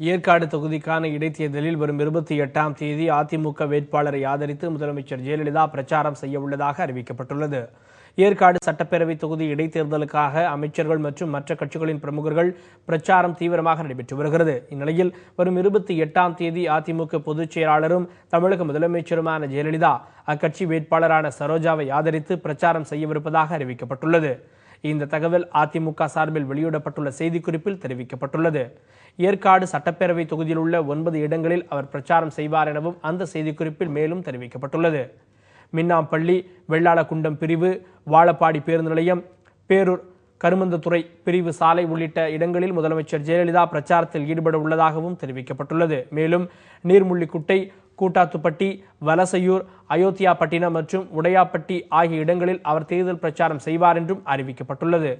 ஏற்காடு தொகுதிக்கான இடைத்தேர்தலில் வரும் இருபத்தி எட்டாம் தேதி அதிமுக வேட்பாளரை ஆதரித்து முதலமைச்சர் ஜெயலலிதா பிரச்சாரம் செய்ய உள்ளதாக அறிவிக்கப்பட்டுள்ளது. ஏற்காடு சட்டப்பேரவை தொகுதி இடைத்தேர்தலுக்காக அமைச்சர்கள் மற்றும் மற்ற கட்சிகளின் பிரமுகர்கள் பிரச்சாரம் தீவிரமாக நடைபெற்று வருகிறது. இந்நிலையில் வரும் இருபத்தி எட்டாம் தேதி அதிமுக பொதுச் செயலாளரும் தமிழக முதலமைச்சருமான ஜெயலலிதா அக்கட்சி வேட்பாளரான சரோஜாவை ஆதரித்து பிரச்சாரம் செய்யவிருப்பதாக அறிவிக்கப்பட்டுள்ளது. இந்த தகவல் அதிமுக சார்பில் வெளியிடப்பட்டுள்ள செய்திக்குறிப்பில் தெரிவிக்கப்பட்டுள்ளது. ஏற்காடு சட்டப்பேரவை தொகுதியில் உள்ள ஒன்பது இடங்களில் அவர் பிரச்சாரம் செய்வார் எனவும் அந்த செய்திக்குறிப்பில் மேலும் தெரிவிக்கப்பட்டுள்ளது. மின்னாம்பள்ளி வெள்ளாளக்குண்டம் பிரிவு வாழப்பாடி பேருந்து நிலையம் பேரூர் கருமந்தத்துறை பிரிவு சாலை உள்ளிட்ட இடங்களில் முதலமைச்சர் ஜெயலலிதா பிரச்சாரத்தில் ஈடுபட உள்ளதாகவும் தெரிவிக்கப்பட்டுள்ளது. மேலும் நீர்முள்ளிக்குட்டை கூட்டாத்துப்பட்டி வலசையூர் அயோத்தியாப்பட்டினம் மற்றும் உடையாப்பட்டி ஆகிய இடங்களில் அவர் தேர்தல் பிரச்சாரம் செய்வார் என்றும் அறிவிக்கப்பட்டுள்ளது.